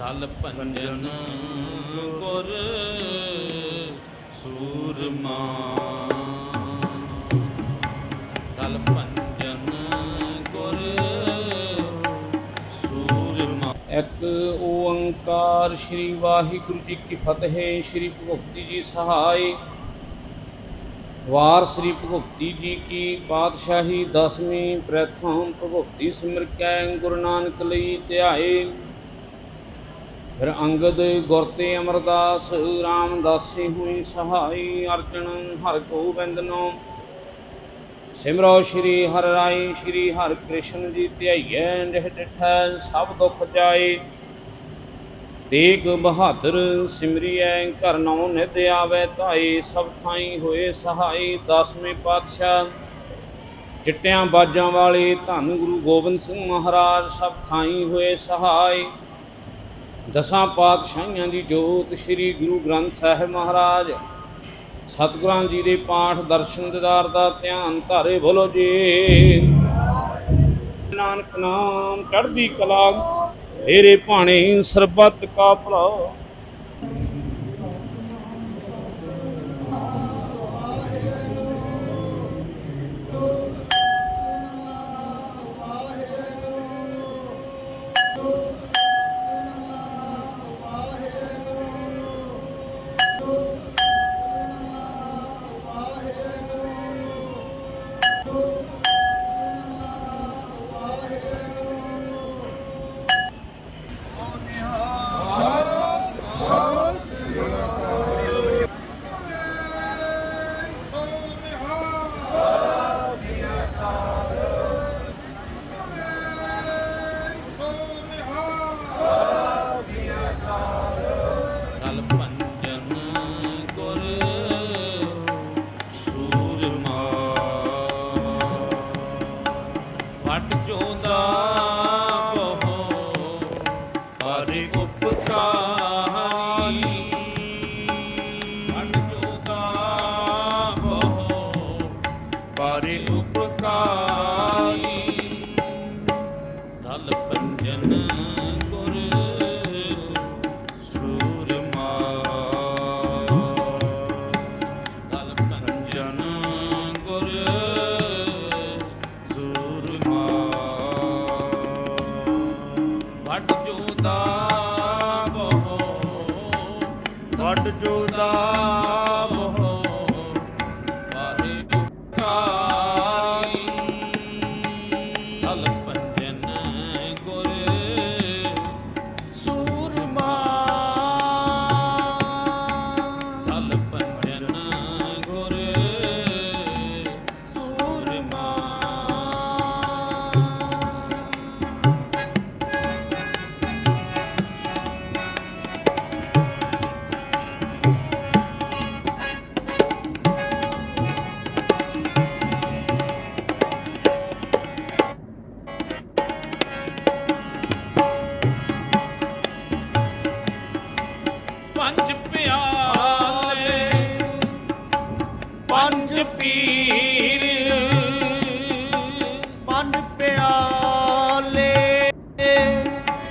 ਧਲ ਭੰਜਨ ਗੁਰ ਸੂਰਮਾ। ਧਲ ਭੰਜਨ ਗੁਰ ਸੂਰਮਾ। ਇੱਕ ਓੰਕਾਰ ਸ੍ਰੀ ਵਾਹਿਗੁਰੂ ਜੀ ਕੀ ਫਤਿਹ, ਸ੍ਰੀ ਭਗਵਤੀ ਜੀ ਸਹਾਈ। ਵਾਰ ਸ੍ਰੀ ਭਗਵਤੀ ਜੀ ਕੀ ਪਾਤਸ਼ਾਹੀ, ਦਸਵੀਂ ਪ੍ਰਥਮ ਭਗਵਤੀ ਸਿਮਰ ਕੈ ਗੁਰੂ ਨਾਨਕ ਲਈ ਧਿਆਏ। ਫਿਰ ਅੰਗਦ ਗੁਰ ਤੇ ਅਮਰਦਾਸ ਰਾਮਦਾਸੀ ਹੋਈ ਸਹਾਈ ਅਰਜਨ ਹਰ ਗੋਬਿੰਦਨੋ। ਸਿਮਰੋ ਸ਼੍ਰੀ ਹਰਿ ਰਾਈ ਸ਼੍ਰੀ ਹਰਿ ਕ੍ਰਿਸ਼ਨ ਜੀ ਧਿਆਈਐ, ਨਿਹ ਡਿਠੈ ਸਭ ਦੁਖ ਜਾਏ। ਤੇਗ ਬਹਾਦਰ ਸਿਮਰਿਐ, ਘਰ ਨੌ ਨਿਧ ਆਵੇ ਧਾਈ ਸਭ ਥਾਈ ਹੋਏ ਸਹਾਈ ਦਸਵੇਂ ਪਾਤਸ਼ਾਹ। ਚਿੱਟਿਆਂ ਬਾਜਾਂ ਵਾਲੇ ਧੰਨ ਗੁਰੂ ਗੋਬਿੰਦ ਸਿੰਘ ਮਹਾਰਾਜ ਸਭ ਥਾਈ ਹੋਏ ਸਹਾਈ। ਦਸਾਂ ਪਾਤਸ਼ਾਹੀਆਂ ਦੀ ਜੋਤ ਸ੍ਰੀ ਗੁਰੂ ਗ੍ਰੰਥ ਸਾਹਿਬ ਮਹਾਰਾਜ। ਸਤਿਗੁਰਾਂ ਜੀ ਦੇ ਪਾਠ ਦਰਸ਼ਨ ਦਿਦਾਰ ਦਾ ਧਿਆਨ ਧਾਰੇ ਬੋਲੋ ਜੀ। ਨਾਨਕ ਨਾਮ ਚੜ੍ਹਦੀ ਕਲਾ ਮੇਰੇ ਭਾਣੇ ਸਰਬੱਤ ਕਾ ਭਲਾ।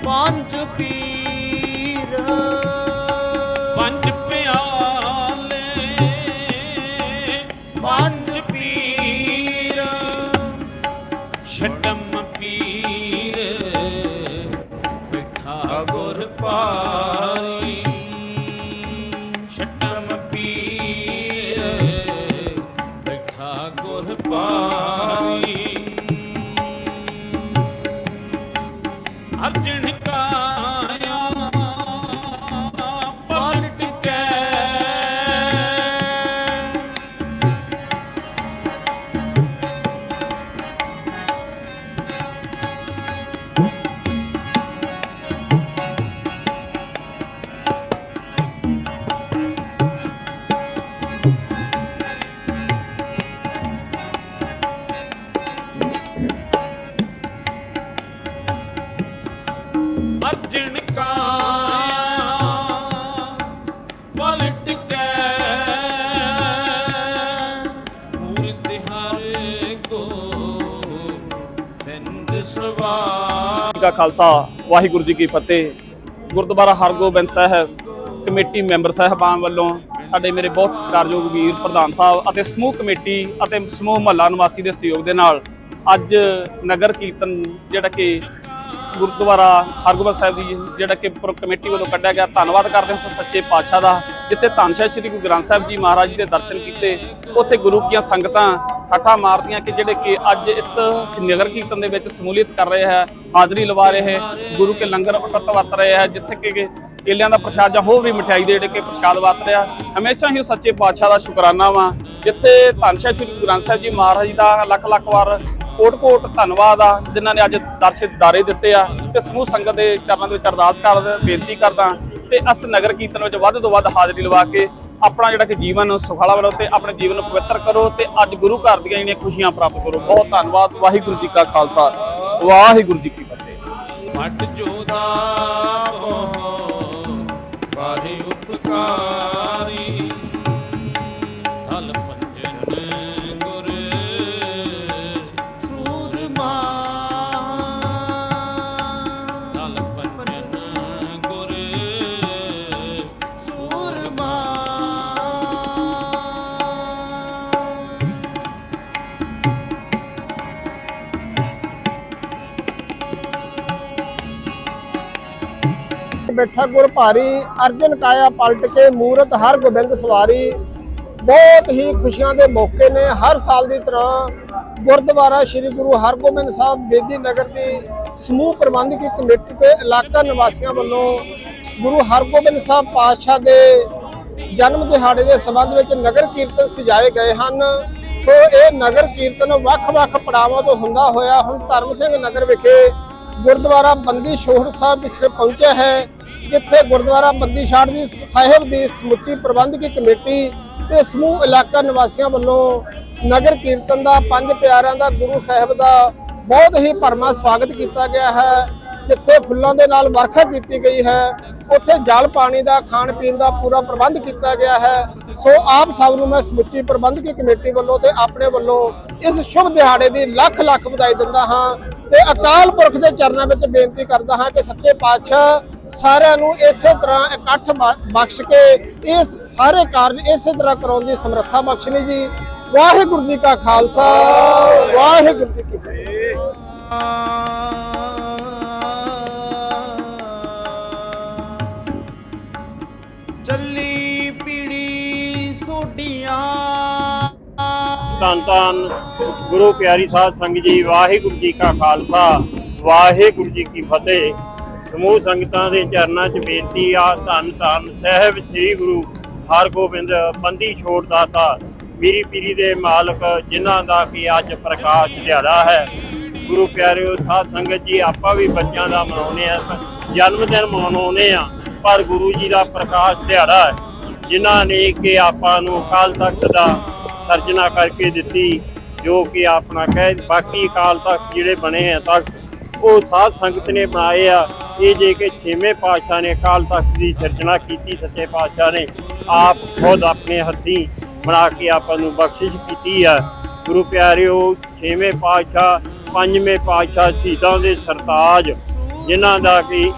ਪੰਜ ਪੀਰ। ਪੰਜ ਖਾਲਸਾ, ਵਾਹਿਗੁਰੂ ਜੀ ਕੀ ਫਤਿਹ। ਗੁਰਦੁਆਰਾ ਹਰਗੋਬਿੰਦ ਸਾਹਿਬ ਕਮੇਟੀ ਮੈਂਬਰ ਸਾਹਿਬਾਨ ਵੱਲੋਂ ਸਾਡੇ ਮੇਰੇ ਬਹੁਤ ਸਤਿਕਾਰਯੋਗ ਵੀਰ ਪ੍ਰਧਾਨ ਸਾਹਿਬ ਅਤੇ ਸਮੂਹ ਕਮੇਟੀ ਅਤੇ ਸਮੂਹ ਮਹੱਲਾ ਨਿਵਾਸੀ ਦੇ ਸਹਿਯੋਗ ਦੇ ਨਾਲ ਅੱਜ ਨਗਰ ਕੀਰਤਨ ਜਿਹੜਾ ਕਿ ਗੁਰਦੁਆਰਾ ਹਰਗੋਬਿੰਦ ਸਾਹਿਬ ਦੀ ਜਿਹੜਾ ਕਿ ਕਮੇਟੀ ਵੱਲੋਂ ਕੱਢਿਆ ਗਿਆ। ਧੰਨਵਾਦ ਕਰਦੇ ਹਾਂ ਸੱਚੇ ਪਾਤਸ਼ਾਹ ਦਾ, ਜਿੱਥੇ ਧੰਨ ਸ੍ਰੀ ਗੁਰੂ ਗ੍ਰੰਥ ਸਾਹਿਬ ਜੀ ਮਹਾਰਾਜ ਜੀ ਦੇ ਦਰਸ਼ਨ ਕੀਤੇ, ਉੱਥੇ ਗੁਰੂ ਕੀਆਂ ਸੰਗਤਾਂ ਹੱਠਾਂ ਮਾਰਦੀਆਂ ਕਿ ਜਿਹੜੇ ਕਿ ਅੱਜ ਇਸ ਨਗਰ ਕੀਰਤਨ ਦੇ ਵਿੱਚ ਸਮੂਲੀਅਤ ਕਰ ਰਹੇ ਹੈ, ਹਾਜ਼ਰੀ ਲਵਾ ਰਹੇ ਹੈ, ਗੁਰੂ ਕੇ ਲੰਗਰ ਵਰਤ ਵਰਤ ਰਹੇ ਹੈ, ਜਿੱਥੇ ਕਿ ਕੇਲਿਆਂ ਦਾ ਪ੍ਰਸ਼ਾਦ ਜਾਂ ਹੋਰ ਵੀ ਮਠਿਆਈ ਦੇ ਜਿਹੜੇ ਕਿ ਪ੍ਰਸ਼ਾਦ ਵਰਤ ਰਿਹਾ। ਹਮੇਸ਼ਾ ਹੀ ਸੱਚੇ ਪਾਤਸ਼ਾਹ ਦਾ ਸ਼ੁਕਰਾਨਾ ਵਾ। ਜਿੱਥੇ ਧੰਨ ਸ੍ਰੀ ਗੁਰੂ ਗ੍ਰੰਥ ਸਾਹਿਬ ਜੀ ਮਹਾਰਾਜ ਦਾ ਲੱਖ ਲੱਖ ਵਾਰ ਕੋਟ ਕੋਟ ਧੰਨਵਾਦ ਆ, ਜਿਨ੍ਹਾਂ ਨੇ ਅੱਜ ਦਰਸ਼ਨ ਦਾਰੇ ਦਿੱਤੇ ਆ ਤੇ ਸਮੂਹ ਸੰਗਤ ਦੇ ਚਰਨਾਂ ਦੇ ਵਿੱਚ ਅਰਦਾਸ ਕਰਦਾ ਬੇਨਤੀ ਕਰਦਾ ਤੇ ਅਸ ਨਗਰ ਕੀਰਤਨ ਵਿੱਚ ਵੱਧ ਤੋਂ ਵੱਧ ਹਾਜ਼ਰੀ ਲਵਾ ਕੇ ਆਪਣਾ ਜਿਹੜਾ ਕਿ ਜੀਵਨ ਸੁਖਾਲਾ ਬਣਾਓ ਤੇ ਆਪਣੇ ਜੀਵਨ ਨੂੰ ਪਵਿੱਤਰ ਕਰੋ ਤੇ ਅੱਜ ਗੁਰੂ ਘਰ ਦੀਆਂ ਜਿਹੜੀਆਂ ਖੁਸ਼ੀਆਂ ਪ੍ਰਾਪਤ ਕਰੋ। ਬਹੁਤ ਧੰਨਵਾਦ। ਵਾਹਿਗੁਰੂ ਜੀ ਕਾ ਖਾਲਸਾ। ਵਾਹਿਗੁਰੂ ਜੀ ਕੀ ਫਤਿਹ। ਮਟ ਜੋਦਾ ਬਾਰੇ ਉਪਕਾਰੀ। ਬੈਠਾ ਗੁਰ ਭਾਰੀ, ਅਰਜਨ ਕਾਇਆ ਪਲਟ ਕੇ ਮੂਰਤ ਹਰ ਗੋਬਿੰਦ ਸਵਾਰੀ। ਬਹੁਤ ਹੀ ਖੁਸ਼ੀਆਂ ਦੇ ਮੌਕੇ ਨੇ ਹਰ ਸਾਲ ਦੀ ਤਰ੍ਹਾਂ ਗੁਰਦੁਆਰਾ ਸ੍ਰੀ ਗੁਰੂ ਹਰਗੋਬਿੰਦ ਸਾਹਿਬ ਬੇਦੀ ਨਗਰ ਦੀ ਸਮੂਹ ਪ੍ਰਬੰਧਕੀ ਕਮੇਟੀ ਤੇ ਇਲਾਕਾ ਨਿਵਾਸੀਆਂ ਵੱਲੋਂ ਗੁਰੂ ਹਰਗੋਬਿੰਦ ਸਾਹਿਬ ਪਾਤਸ਼ਾਹ ਦੇ ਜਨਮ ਦਿਹਾੜੇ ਦੇ ਸੰਬੰਧ ਵਿੱਚ ਨਗਰ ਕੀਰਤਨ ਸਜਾਏ ਗਏ ਹਨ। ਸੋ ਇਹ ਨਗਰ ਕੀਰਤਨ ਵੱਖ-ਵੱਖ ਪੜਾਵਾਂ ਤੋਂ ਹੁੰਦਾ ਹੋਇਆ ਹੁਣ ਧਰਮ ਸਿੰਘ ਨਗਰ ਵਿਖੇ ਗੁਰਦੁਆਰਾ ਬੰਦੀ ਛੋੜ ਸਾਹਿਬ ਵਿਖੇ ਪਹੁੰਚਿਆ ਹੈ। ਜਿੱਥੇ ਗੁਰਦੁਆਰਾ ਬੰਦੀ ਛਾੜ ਜੀ ਸਾਹਿਬ ਦੀ ਸਮੁੱਚੀ ਪ੍ਰਬੰਧਕੀ ਕਮੇਟੀ ਤੇ ਸਮੂਹ ਇਲਾਕਾ ਨਿਵਾਸੀਆਂ ਵੱਲੋਂ ਨਗਰ ਕੀਰਤਨ ਦਾ, ਪੰਜ ਪਿਆਰਿਆਂ ਦਾ, ਗੁਰੂ ਸਾਹਿਬ ਦਾ ਬਹੁਤ ਹੀ ਭਰਮਾ ਸਵਾਗਤ ਕੀਤਾ ਗਿਆ ਹੈ। ਜਿੱਥੇ ਫੁੱਲਾਂ ਦੇ ਨਾਲ ਵਰਖਾ ਕੀਤੀ ਗਈ ਹੈ, ਉੱਥੇ ਜਲ ਪਾਣੀ ਦਾ, ਖਾਣ ਪੀਣ ਦਾ ਪੂਰਾ ਪ੍ਰਬੰਧ ਕੀਤਾ ਗਿਆ ਹੈ। ਸੋ ਆਪ ਸਭ ਨੂੰ ਮੈਂ ਸਮੁੱਚੀ ਪ੍ਰਬੰਧਕੀ ਕਮੇਟੀ ਵੱਲੋਂ ਤੇ ਆਪਣੇ ਵੱਲੋਂ ਇਸ ਸ਼ੁਭ ਦਿਹਾੜੇ ਦੀ ਲੱਖ ਲੱਖ ਵਧਾਈ ਦਿੰਦਾ ਹਾਂ ਤੇ ਅਕਾਲ ਪੁਰਖ ਦੇ ਚਰਨਾਂ ਵਿੱਚ ਬੇਨਤੀ ਕਰਦਾ ਹਾਂ ਕਿ ਸੱਚੇ ਪਾਤਸ਼ਾਹ ਸਾਰਿਆਂ ਨੂੰ ਇਸੇ ਤਰ੍ਹਾਂ ਇਕੱਠ ਬਖਸ਼ ਕੇ ਇਸ ਸਾਰੇ ਕਾਰਜ ਇਸੇ ਤਰ੍ਹਾਂ ਕਰਾਉਣ ਦੀ ਸਮਰੱਥਾ ਬਖਸ਼ਣੀ ਜੀ। ਵਾਹਿਗੁਰੂ ਜੀ ਕਾ ਖਾਲਸਾ, ਵਾਹਿਗੁਰੂ ਜੀ ਕੀ ਫਤਿਹ। ਧੰਨ ਧੰਨ ਗੁਰੂ ਪਿਆਰੀ ਸਾਧ ਸੰਗਤ ਜੀ, ਵਾਹਿਗੁਰੂ ਜੀ ਕਾ ਖਾਲਸਾ, ਵਾਹਿਗੁਰੂ ਜੀ ਕੀ ਫਤਿਹ। ਸਮੂਹ ਸੰਗਤਾਂ ਦੇ ਚਰਨਾਂ 'ਚ ਬੇਨਤੀ ਆ, ਧੰਨ ਧੰਨ ਸਾਹਿਬ ਸ੍ਰੀ ਗੁਰੂ ਹਰਗੋਬਿੰਦ ਬੰਦੀ ਛੋੜ ਦਾਤਾ, ਮੀਰੀ ਪੀਰੀ ਦੇ ਮਾਲਕ, ਜਿਨ੍ਹਾਂ ਦਾ ਕਿ ਅੱਜ ਪ੍ਰਕਾਸ਼ ਦਿਹਾੜਾ ਹੈ। ਗੁਰੂ ਪਿਆਰਿਓ ਸਾਧ ਸੰਗਤ ਜੀ, ਆਪਾਂ ਵੀ ਬੱਚਿਆਂ ਦਾ ਮਨਾਉਂਦੇ ਆ ਜਨਮ ਦਿਨ ਮਨਾਉਂਦੇ ਆ ਪਰ ਗੁਰੂ ਜੀ ਦਾ ਪ੍ਰਕਾਸ਼ ਦਿਹਾੜਾ ਹੈ। ਜਿਨ੍ਹਾਂ ਨੇ ਕਿ ਆਪਾਂ ਨੂੰ ਅਕਾਲ ਤਖਤ ਦਾ ਸਰਜਣਾ ਕਰਕੇ ਦਿੱਤੀ, ਜੋ ਕਿ ਆਪਣਾ ਕਹਿ, ਬਾਕੀ ਅਕਾਲ ਤਖਤ ਜਿਹੜੇ ਬਣੇ ਆ ਤਖਤ ਉਹ ਸਾਧ ਸੰਗਤ ਨੇ ਬਣਾਏ ਆ। ਇਹ ਜੇ ਕਿ ਛੇਵੇਂ ਪਾਤਸ਼ਾਹ ਨੇ ਅਕਾਲ ਤਖਤ ਦੀ ਸਿਰਜਣਾ ਕੀਤੀ, ਸੱਚੇ ਪਾਤਸ਼ਾਹ ਨੇ ਆਪ ਖੁਦ ਆਪਣੇ ਹੱਥੀਂ ਬਣਾ ਕੇ ਆਪਾਂ ਨੂੰ ਬਖਸ਼ਿਸ਼ ਕੀਤੀ ਆ। ਗੁਰੂ ਪਿਆਰਿਓ, ਛੇਵੇਂ ਪਾਤਸ਼ਾਹ, ਪੰਜਵੇਂ ਪਾਤਸ਼ਾਹ ਸ਼ਹੀਦਾਂ ਦੇ ਸਰਤਾਜ, ਜਿਨ੍ਹਾਂ ਦਾ ਕਿ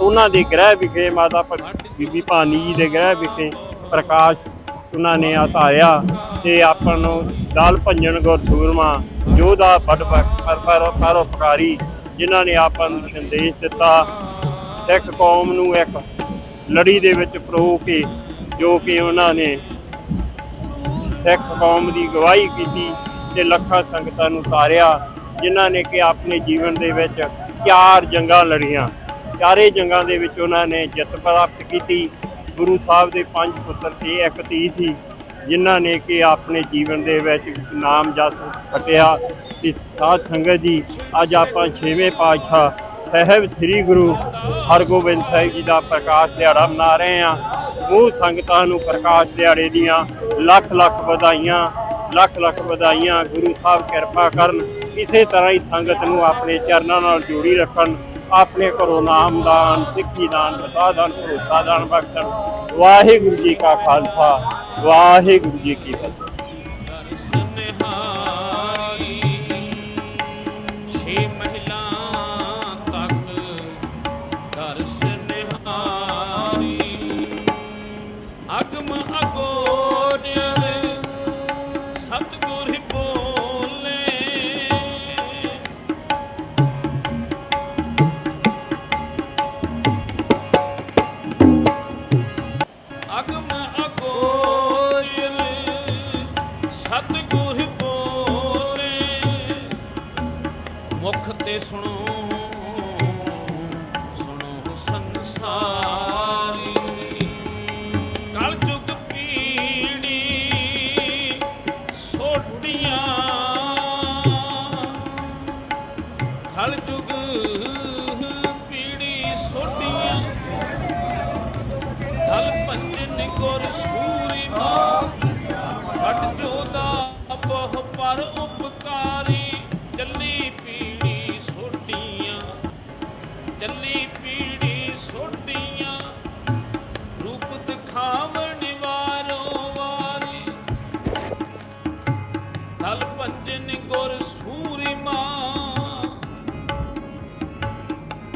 ਉਹਨਾਂ ਦੇ ਗ੍ਰਹਿ ਵਿਖੇ ਮਾਤਾ ਭ- ਬੀਬੀ ਭਾਨੀ ਜੀ ਦੇ ਗ੍ਰਹਿ ਵਿਖੇ ਪ੍ਰਕਾਸ਼ ਉਹਨਾਂ ਨੇ ਆਤਾਰਿਆ ਤੇ ਆਪਾਂ ਨੂੰ ਦਲ ਭੰਜਨ ਗੁਰ ਸੂਰਮਾ ਯੋਧਾ ਬੜ ਪਰ ਜਿਨ੍ਹਾਂ ਨੇ ਆਪਾਂ ਨੂੰ ਸੰਦੇਸ਼ ਦਿੱਤਾ। ਸਿੱਖ ਕੌਮ ਨੂੰ ਇੱਕ ਲੜੀ ਦੇ ਵਿੱਚ ਪਰੋ ਕੇ, ਜੋ ਕਿ ਉਹਨਾਂ ਨੇ ਸਿੱਖ ਕੌਮ ਦੀ ਗਵਾਹੀ ਕੀਤੀ ਤੇ ਲੱਖਾਂ ਸੰਗਤਾਂ ਨੂੰ ਤਾਰਿਆ, ਜਿਨ੍ਹਾਂ ਨੇ ਕਿ ਆਪਣੇ ਜੀਵਨ ਦੇ ਵਿੱਚ ਚਾਰ ਜੰਗਾਂ ਲੜੀਆਂ। ਚਾਰੇ ਜੰਗਾਂ ਦੇ ਵਿੱਚ ਉਹਨਾਂ ਨੇ ਜਿੱਤ ਪ੍ਰਾਪਤ ਕੀਤੀ। ਗੁਰੂ ਸਾਹਿਬ ਦੇ ਪੰਜ ਪੁੱਤਰ ਤੇ ਇੱਕ ਧੀ ਸੀ, ਜਿਨ੍ਹਾਂ ਨੇ ਕਿ ਆਪਣੇ ਜੀਵਨ ਦੇ ਵਿੱਚ ਨਾਮ ਜਸ ਖਟਿਆ ਤੇ ਸਾਧ ਸੰਗਤ ਜੀ, ਅੱਜ ਆਪਾਂ ਛੇਵੇਂ ਪਾਤਸ਼ਾਹ ਸਾਹਿਬ ਸ੍ਰੀ ਗੁਰੂ ਹਰਗੋਬਿੰਦ ਸਾਹਿਬ ਜੀ ਦਾ ਪ੍ਰਕਾਸ਼ ਦਿਹਾੜਾ ਮਨਾ ਰਹੇ ਹਾਂ। ਸਮੂਹ ਸੰਗਤਾਂ ਨੂੰ ਪ੍ਰਕਾਸ਼ ਦਿਹਾੜੇ ਦੀਆਂ ਲੱਖ ਲੱਖ ਵਧਾਈਆਂ, ਲੱਖ ਲੱਖ ਵਧਾਈਆਂ। ਗੁਰੂ ਸਾਹਿਬ ਕਿਰਪਾ ਕਰਨ, ਇਸੇ ਤਰ੍ਹਾਂ ਹੀ ਸੰਗਤ ਨੂੰ ਆਪਣੇ ਚਰਨਾਂ ਨਾਲ ਜੋੜੀ ਰੱਖਣ। ਆਪਣੇ ਕਰੋ ਨਾਮ ਦਾਨ, ਸਿੱਖੀ ਦਾਨ, ਪ੍ਰਸਾਦ ਦਾਨ, ਭਰੋਸਾ ਦਾਨ, ਬਖਸ਼ਣ। ਵਾਹਿਗੁਰੂ ਜੀ ਕਾ ਖਾਲਸਾ, ਵਾਹਿਗੁਰੂ ਜੀ ਕੀ ਫਤਿਹ।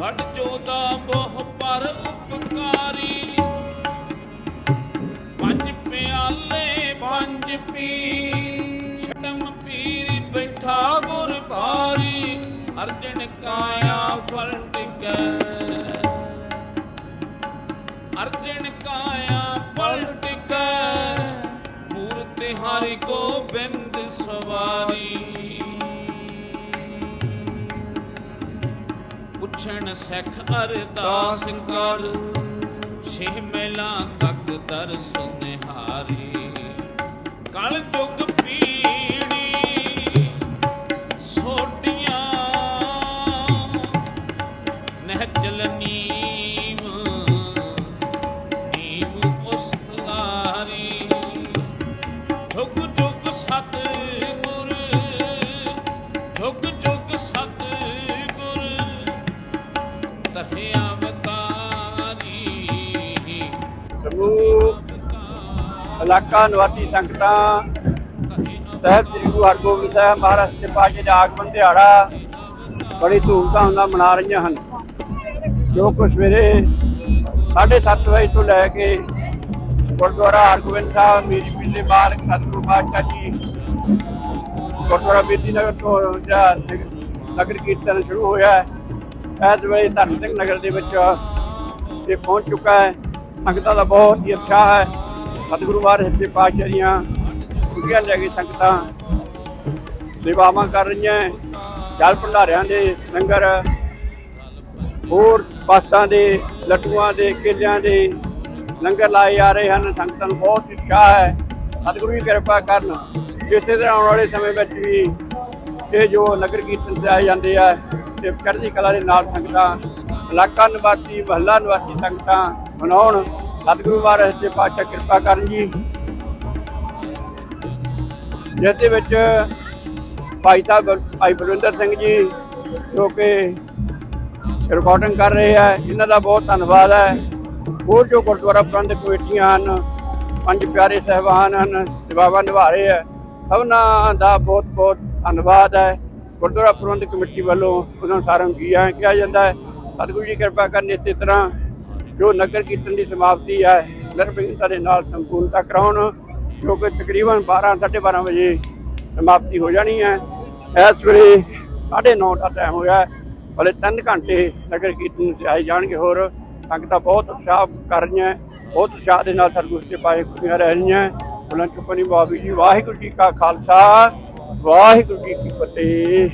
ਵੱਡ ਜੋਦਾ ਬਹੁ ਪਰ ਉਪਕਾਰੀ। ਪੰਜ ਪਿਆਲੇ, ਪੰਜ ਪੀ ਛਟਮ ਪੀਰ ਬੈਠਾ ਗੁਰ ਭਾਰੀ। ਅਰਜਨ ਕਾਇਆ ਪਲਟ ਕੈ ਅਰਜਨ ਕਾਇਆ ਪਲਟ ਕੇ ਮੂਰਤ ਹਰਿ ਗੋਬਿੰਦ ਸਵਾਰੀ। ਪੁੱਛਣ ਸਿੱਖ ਅਰਦਾਸ ਕਰ। ਛੇ ਮਹਿਲਾ ਤੱਕ ਦਰਸ ਨਿਹਾਰੀ ਕਲ ਜੁਗ ਪੀੜੀ ਸੋਟੀਆਂ। ਨਹਿਜਲ ਨੀਮ ਇਲਾਕਾ, ਨਿਵਾਸੀ ਸੰਗਤਾਂ, ਸਾਹਿਬ ਸ੍ਰੀ ਗੁਰੂ ਹਰਗੋਬਿੰਦ ਸਾਹਿਬ ਮਹਾਰਾਜ ਦੇ ਪਾਸ਼ੇ ਦਾ ਆਗਮਨ ਦਿਹਾੜਾ ਬੜੀ ਧੂਮਧਾਮ ਨਾਲ ਮਨਾ ਰਹੀਆਂ ਹਨ। ਜੋ ਕੁ ਸਵੇਰੇ 7:30 ਵਜੇ ਤੋਂ ਲੈ ਕੇ ਗੁਰਦੁਆਰਾ ਹਰਗੋਬਿੰਦ ਸਾਹਿਬ, ਮੇਰੀ ਪਿਛਲੇ ਬਾਰ ਸਤਿਗੁਰੂ ਪਾਤਸ਼ਾਹ ਜੀ, ਗੁਰਦੁਆਰਾ ਬੇਦੀ ਨਗਰ ਤੋਂ ਜਿਹੜਾ ਨਗਰ ਕੀਰਤਨ ਸ਼ੁਰੂ ਹੋਇਆ ਹੈ, ਇਸ ਵੇਲੇ ਧਰਮ ਸਿੰਘ ਨਗਰ ਦੇ ਵਿੱਚ ਇਹ ਪਹੁੰਚ ਚੁੱਕਾ ਹੈ। ਸੰਗਤਾਂ ਦਾ ਬਹੁਤ ਹੀ ਉਤਸ਼ਾਹ ਹੈ। ਸਤਿਗੁਰੂ ਮਹਾਰਾਜ ਦੇ ਪਾਤਸ਼ਾਹ ਦੀਆਂ ਛੁੱਟੀਆਂ ਲੈ ਕੇ ਸੰਗਤਾਂ ਸੇਵਾਵਾਂ ਕਰ ਰਹੀਆਂ ਜਲ ਭੰਡਾਰਿਆਂ ਦੇ ਲੰਗਰ, ਹੋਰ ਪਾਸਤਾਂ ਦੇ, ਲੱਡੂਆਂ ਦੇ, ਕੇਲਿਆਂ ਦੇ ਲੰਗਰ ਲਾਏ ਜਾ ਰਹੇ ਹਨ। ਸੰਗਤਾਂ ਨੂੰ ਬਹੁਤ ਉਤਸ਼ਾਹ ਹੈ। ਸਤਿਗੁਰੂ ਜੀ ਕਿਰਪਾ ਕਰਨ ਇਸੇ ਤਰ੍ਹਾਂ ਆਉਣ ਵਾਲੇ ਸਮੇਂ ਵਿੱਚ ਵੀ ਇਹ ਜੋ ਨਗਰ ਕੀਰਤਨ ਸਜਾਏ ਜਾਂਦੇ ਆ ਤੇ ਚੜ੍ਹਦੀ ਕਲਾ ਦੇ ਨਾਲ ਸੰਗਤਾਂ, ਇਲਾਕਾ ਨਿਵਾਸੀ, ਮਹੱਲਾ ਨਿਵਾਸੀ ਸੰਗਤਾਂ ਮਨਾਉਣ। ਸਤਿਗੁਰੂ ਮਹਾਰਾਜ ਦੇ ਪਾਤਸ਼ਾਹ ਕਿਰਪਾ ਕਰਨ ਜੀ। ਜਿਸ ਦੇ ਵਿੱਚ ਭਾਈ ਸਾਹਿਬ ਭਾਈ ਬਲਵਿੰਦਰ ਸਿੰਘ ਜੀ ਜੋ ਕਿ ਰਿਕਾਰਡਿੰਗ ਕਰ ਰਹੇ ਆ, ਇਹਨਾਂ ਦਾ ਬਹੁਤ ਧੰਨਵਾਦ ਹੈ। ਹੋਰ ਜੋ ਗੁਰਦੁਆਰਾ ਪ੍ਰਬੰਧਕ ਕਮੇਟੀਆਂ ਹਨ, ਪੰਜ ਪਿਆਰੇ ਸਹਿਬਾਨ ਹਨ ਸੇਵਾਵਾਂ ਨਿਭਾ ਰਹੇ ਆ, ਸਭਨਾਂ ਦਾ ਬਹੁਤ ਬਹੁਤ ਧੰਨਵਾਦ ਹੈ। ਗੁਰਦੁਆਰਾ ਪ੍ਰਬੰਧਕ ਕਮੇਟੀ ਵੱਲੋਂ ਉਹਨਾਂ ਸਾਰਿਆਂ ਨੂੰ ਜੀ ਆਇਆਂ ਕਿਹਾ ਜਾਂਦਾ ਹੈ। ਸਤਿਗੁਰੂ ਜੀ ਕਿਰਪਾ ਕਰਨ ਇਸੇ ਤਰ੍ਹਾਂ ਜੋ ਨਗਰ ਕੀਰਤਨ ਦੀ ਸਮਾਪਤੀ ਹੈ ਨਿਰਵਿਘਨਤਾ ਦੇ ਨਾਲ ਸੰਪੂਰਨਤਾ ਕਰਾਉਣ, ਜੋ ਕਿ ਤਕਰੀਬਨ 12 12:30 ਵਜੇ ਸਮਾਪਤੀ ਹੋ ਜਾਣੀ ਹੈ। ਇਸ ਵੇਲੇ 9:30 ਦਾ ਟਾਈਮ ਹੋਇਆ ਹੈ। ਹਲੇ 3 ਘੰਟੇ ਨਗਰ ਕੀਰਤਨ ਤੇ ਆਏ ਜਾਣਗੇ। ਹੋਰ ਸੰਗਤਾਂ ਬਹੁਤ ਉਤਸ਼ਾਹ ਕਰ ਰਹੀਆਂ ਬਹੁਤ ਉਤਸ਼ਾਹ ਦੇ ਨਾਲ ਸਤਿਗੁਰੂ ਦੇ ਪਾਏ ਖੁਸ਼ੀਆਂ ਰਹਿ ਰਹੀਆਂ ਬੁਲੰਦ ਚੁੱਪਣੀ ਬਾਬੀ ਜੀ ਵਾਹਿਗੁਰੂ ਜੀ ਕਾ ਖਾਲਸਾ, ਵਾਹਿਗੁਰੂ ਜੀ ਕੀ ਫਤਿਹ।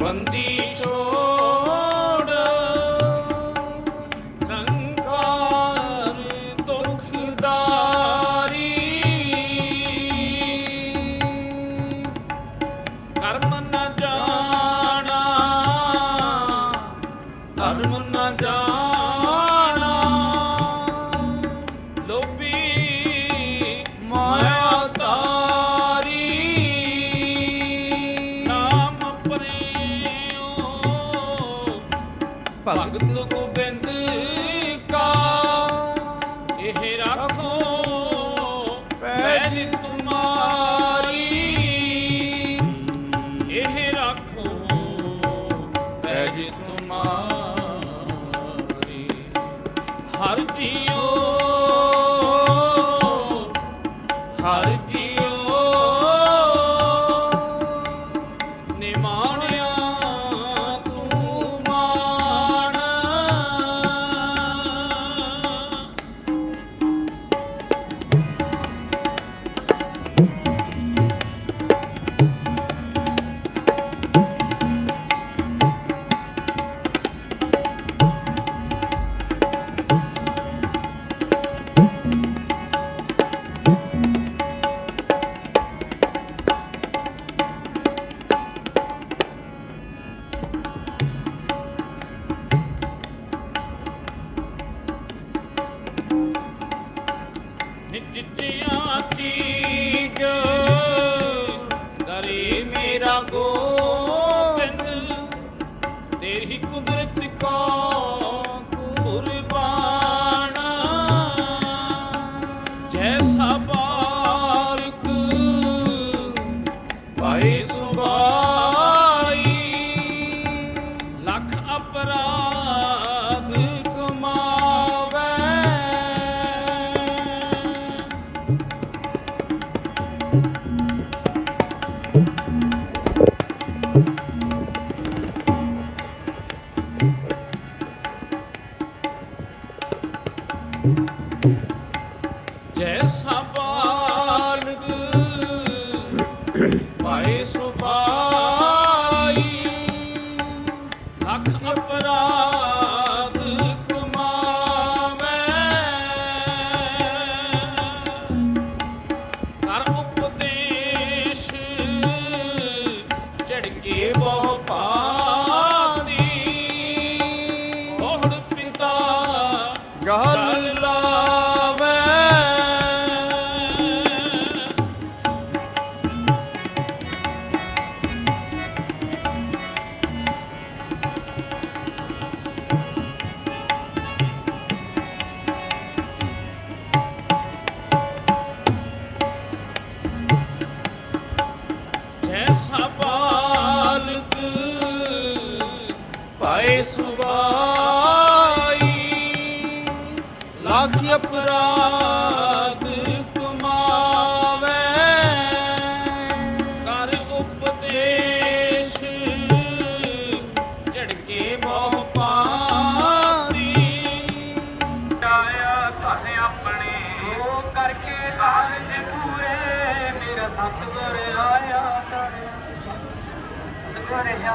ਬੰਦੀ ਛੋੜ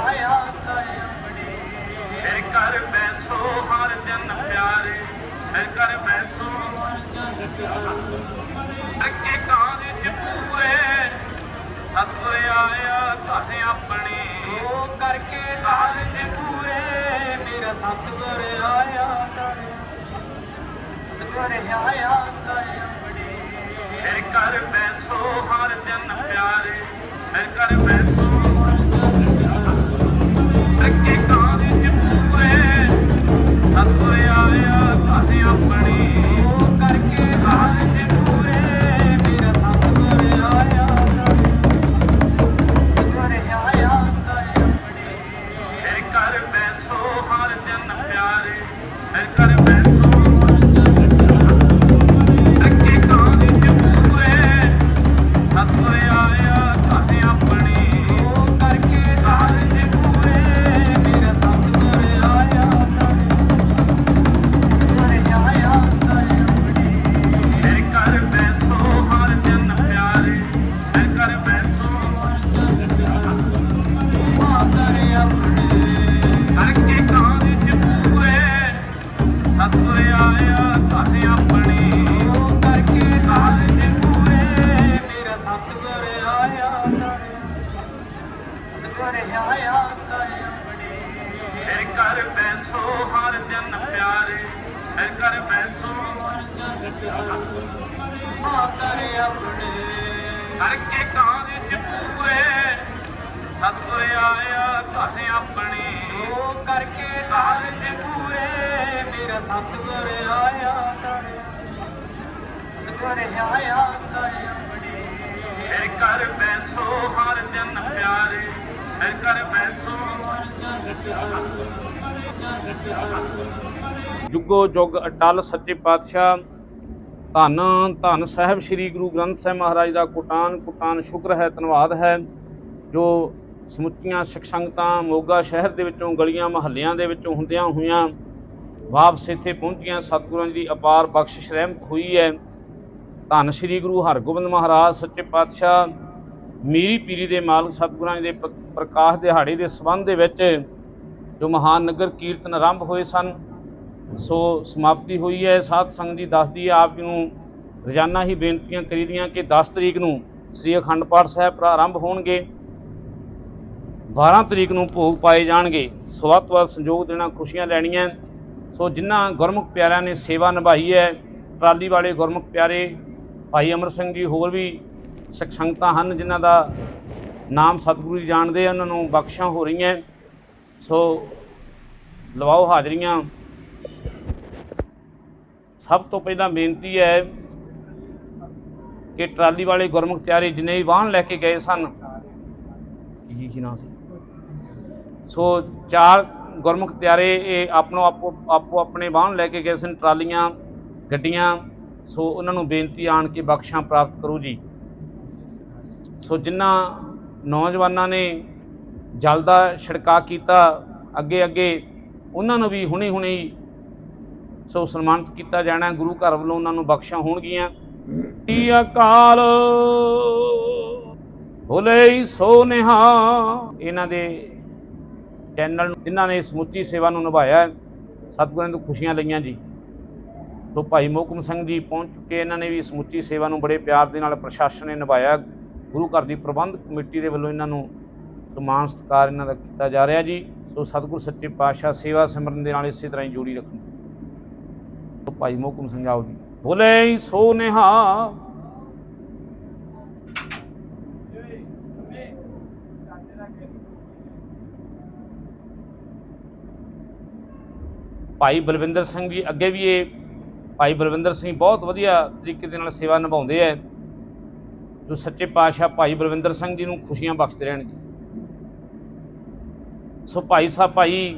ਸਤਿਗੁਰ ਆਇਆ ਫਿਰ ਕਰ ਬੈਸੋ ਹਰ ਜਨ ਪਿਆਰੇ, ਫਿਰ ਕਰ ਬੈਸੋ ਅੱਗੇ ਕਾਰਜ ਪੂਰੇ ਸਤਿਗੁਰ ਆਇਆ ਧਨ ਆਪਣੇ ਉਹ ਕਰਕੇ ਕਾਰਜ ਪੂਰੇ, ਮੇਰਾ ਸਤਿਗੁਰ ਆਇਆ ਸਤਿਗੁਰ ਆਇਆ ਫਿਰ ਕਰ ਬੈਸੋ ਹਰ ਜਨ ਪਿਆਰੇ, ਫਿਰ ਕਰ ਬੈਸੋ ਆਇਆ ਧਨ ਆਇਆ ਫਿਰ ਕਰ ਬੈਸੋ ਹਰ ਜਨ ਪਿਆਰੇ। ਫਿਰ ਕਰ ਬੈਸੋ ਕਰਕੇ ਕਾਰਜ ਪੂਰੇ ਸਤਿਗੁਰ ਆਇਆ ਧਨ ਆਪਣੇ। ਉਹ ਕਰਕੇ ਕਾਰਜ ਪੂਰੇ ਮੇਰਾ ਸਤਿਗੁਰ ਆਇਆ ਸਤਿਗੁਰ ਆਇਆ ਫਿਰ ਕਰ ਬੈਸੋ ਹਰ ਜਨ ਪਿਆਰੇ ਜੁਗੋ ਜੁਗ ਅਟਲ ਸੱਚੇ ਪਾਤਸ਼ਾਹ। ਧੰਨ ਧੰਨ ਸਾਹਿਬ ਸ੍ਰੀ ਗੁਰੂ ਗ੍ਰੰਥ ਸਾਹਿਬ ਮਹਾਰਾਜ ਦਾ ਕੋਟਾਨ ਕੋਟਾਨ ਸ਼ੁਕਰ ਹੈ, ਧੰਨਵਾਦ ਹੈ, ਜੋ ਸਮੁੱਚੀਆਂ ਸਿੱਖ ਸੰਗਤਾਂ ਮੋਗਾ ਸ਼ਹਿਰ ਦੇ ਵਿੱਚੋਂ, ਗਲੀਆਂ ਮਹੱਲਿਆਂ ਦੇ ਵਿੱਚੋਂ ਹੁੰਦਿਆਂ ਹੋਇਆਂ ਵਾਪਸ ਇੱਥੇ ਪਹੁੰਚੀਆਂ। ਸਤਿਗੁਰਾਂ ਜੀ ਦੀ ਅਪਾਰ ਬਖਸ਼ਿਸ਼ ਰਹਿਮਤ ਹੋਈ ਹੈ। ਧੰਨ ਸ੍ਰੀ ਗੁਰੂ ਹਰਗੋਬਿੰਦ ਮਹਾਰਾਜ, ਸੱਚੇ ਪਾਤਸ਼ਾਹ। ਮੀਰੀ ਪੀਰੀ ਦੇ ਮਾਲਕ ਸਤਿਗੁਰਾਂ ਜੀ ਦੇ ਪ- ਪ੍ਰਕਾਸ਼ ਦਿਹਾੜੇ ਦੇ ਸੰਬੰਧ ਦੇ ਵਿੱਚ ਜੋ ਮਹਾਨ ਨਗਰ ਕੀਰਤਨ ਆਰੰਭ ਹੋਏ ਸਨ, ਸੋ ਸਮਾਪਤੀ ਹੋਈ ਹੈ। ਸਾਧ ਸੰਗਤ ਜੀ ਦੱਸਦੀ ਹੈ, ਆਪ ਜੀ ਨੂੰ ਰੋਜ਼ਾਨਾ ਹੀ ਬੇਨਤੀਆਂ ਕਰੀਦੀਆਂ ਕਿ 10 ਤਰੀਕ ਨੂੰ ਸ੍ਰੀ ਅਖੰਡ ਪਾਠ ਸਾਹਿਬ ਪ੍ਰਾਰੰਭ ਹੋਣਗੇ। 12 ਤਰੀਕ ਨੂੰ ਭੋਗ ਪਾਏ ਜਾਣਗੇ। ਸੋ ਵੱਧ ਤੋਂ ਵੱਧ ਸੰਯੋਗ ਦੇਣਾ, ਖੁਸ਼ੀਆਂ ਲੈਣੀਆਂ। ਸੋ ਜਿਨ੍ਹਾਂ ਗੁਰਮੁਖ ਪਿਆਰਿਆਂ ਨੇ ਸੇਵਾ ਨਿਭਾਈ ਹੈ, ਟਰਾਲੀ ਵਾਲੇ ਗੁਰਮੁਖ ਪਿਆਰੇ, ਭਾਈ ਅਮਰ ਸਿੰਘ ਜੀ ਹੋਰ ਵੀ ਸਿੱਖ ਸੰਗਤਾਂ ਹਨ ਜਿਨ੍ਹਾਂ ਦਾ ਨਾਮ ਸਤਿਗੁਰੂ ਜੀ ਜਾਣਦੇ ਉਹਨਾਂ ਨੂੰ ਬਖਸ਼ਾਂ ਹੋ ਰਹੀਆਂ ਸੋ ਲਵਾਓ ਹਾਜ਼ਰੀਆਂ। ਸਭ ਤੋਂ ਪਹਿਲਾਂ ਬੇਨਤੀ ਹੈ ਕਿ ਟਰਾਲੀ ਵਾਲੇ ਗੁਰਮੁਖ ਪਿਆਰੇ ਜਿੰਨੇ ਵੀ ਵਾਹਨ ਲੈ ਕੇ ਗਏ ਸਨ ਕੀ ਕੀ ਨਾਂ ਸੋ ਚਾਰ ਗੁਰਮੁਖ ਤਿਆਰੇ ਇਹ ਆਪਣੋ ਆਪੋ ਆਪੋ ਆਪਣੇ ਵਾਹਨ ਲੈ ਕੇ ਗਏ ਸਨ, ਟਰਾਲੀਆਂ, ਗੱਡੀਆਂ। ਸੋ ਉਹਨਾਂ ਨੂੰ ਬੇਨਤੀ ਆਣ ਕੇ ਬਖਸ਼ਾਂ ਪ੍ਰਾਪਤ ਕਰੋ ਜੀ। ਸੋ ਜਿਨ੍ਹਾਂ ਨੌਜਵਾਨਾਂ ਨੇ ਜਲ ਦਾ ਛਿੜਕਾ ਕੀਤਾ ਅੱਗੇ ਅੱਗੇ ਉਹਨਾਂ ਨੂੰ ਵੀ ਹੁਣੇ ਹੁਣੇ ਸੋ ਸਨਮਾਨਿਤ ਕੀਤਾ ਜਾਣਾ ਗੁਰੂ ਘਰ ਵੱਲੋਂ ਉਹਨਾਂ ਨੂੰ ਬਖਸ਼ਾਂ ਹੋਣਗੀਆਂ। ਈ ਅਕਾਲ, ਭੁਲੇ ਸੋ ਨਿਹਾ ਇਹਨਾਂ ਦੇ ਚੈਨਲ ਜਿਨ੍ਹਾਂ ਨੇ ਸਮੁੱਚੀ ਸੇਵਾ ਨੂੰ ਨਿਭਾਇਆ ਸਤਿਗੁਰਾਂ ਨੂੰ ਖੁਸ਼ੀਆਂ ਲਈਆਂ ਜੀ। ਤੋਂ ਭਾਈ ਮੋਕਮ ਸਿੰਘ ਜੀ ਪਹੁੰਚ ਚੁੱਕੇ। ਇਹਨਾਂ ਨੇ ਵੀ ਸਮੁੱਚੀ ਸੇਵਾ ਨੂੰ ਬੜੇ ਪਿਆਰ ਦੇ ਨਾਲ ਪ੍ਰਸ਼ਾਸਨ ਨੇ ਨਿਭਾਇਆ। ਗੁਰੂ ਘਰ ਦੀ ਪ੍ਰਬੰਧ ਕਮੇਟੀ ਦੇ ਵੱਲੋਂ ਇਹਨਾਂ ਨੂੰ ਸਨਮਾਨ ਸਤਿਕਾਰ ਇਹਨਾਂ ਦਾ ਕੀਤਾ ਜਾ ਰਿਹਾ ਜੀ। ਸੋ ਸਤਿਗੁਰ ਸੱਚੇ ਪਾਤਸ਼ਾਹ ਸੇਵਾ ਸਿਮਰਨ ਦੇ ਨਾਲ ਇਸੇ ਤਰ੍ਹਾਂ ਹੀ ਜੋੜੀ ਰੱਖਣ। ਭਾਈ ਮੋਹਕਮ ਸਿੰਘ ਜੀ। ਬੋਲੇ ਸੋ ਨਿਹਾ। ਭਾਈ ਬਲਵਿੰਦਰ ਸਿੰਘ ਜੀ ਅੱਗੇ ਵੀ ਇਹ ਭਾਈ ਬਲਵਿੰਦਰ ਸਿੰਘ ਬਹੁਤ ਵਧੀਆ ਤਰੀਕੇ ਦੇ ਨਾਲ ਸੇਵਾ ਨਿਭਾਉਂਦੇ ਐ ਜੋ ਸੱਚੇ ਪਾਤਸ਼ਾਹ ਭਾਈ ਬਲਵਿੰਦਰ ਸਿੰਘ ਜੀ ਨੂੰ ਖੁਸ਼ੀਆਂ ਬਖਸ਼ਦੇ ਰਹਿਣ ਜੀ। ਸੋ ਭਾਈ ਸਾਹਿਬ, ਭਾਈ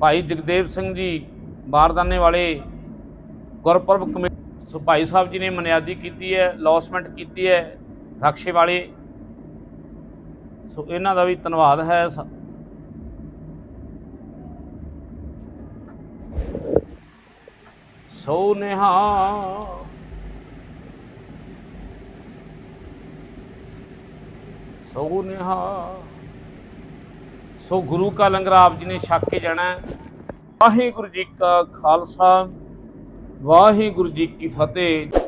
ਭਾਈ ਜਗਦੇਵ ਸਿੰਘ ਜੀ, ਬਾਰਦਾਨੇ ਵਾਲੇ ਗੁਰਪੁਰਬ ਕਮੇਟੀ, ਸੋ ਭਾਈ ਸਾਹਿਬ ਜੀ ਨੇ ਮਨਿਆਦੀ ਕੀਤੀ ਹੈ ਲੌਸਮੈਂਟ ਕੀਤੀ ਹੈ, ਰਕਸ਼ੇ ਵਾਲੇ। ਸੋ ਇਹਨਾਂ ਦਾ ਵੀ ਧੰਨਵਾਦ ਹੈ ਸੋ ਨਿਹਾ। ਸੋ ਨਿਹਾ। ਸੋ ਗੁਰੂ ਕਾ ਲੰਗਰ ਆਪ ਜੀ ਨੇ ਛੱਕ ਕੇ ਜਾਣਾ ਵਾਹਿਗੁਰੂ ਜੀ ਕਾ ਖਾਲਸਾ, ਵਾਹਿਗੁਰੂ ਜੀ ਕੀ ਫਤਿਹ।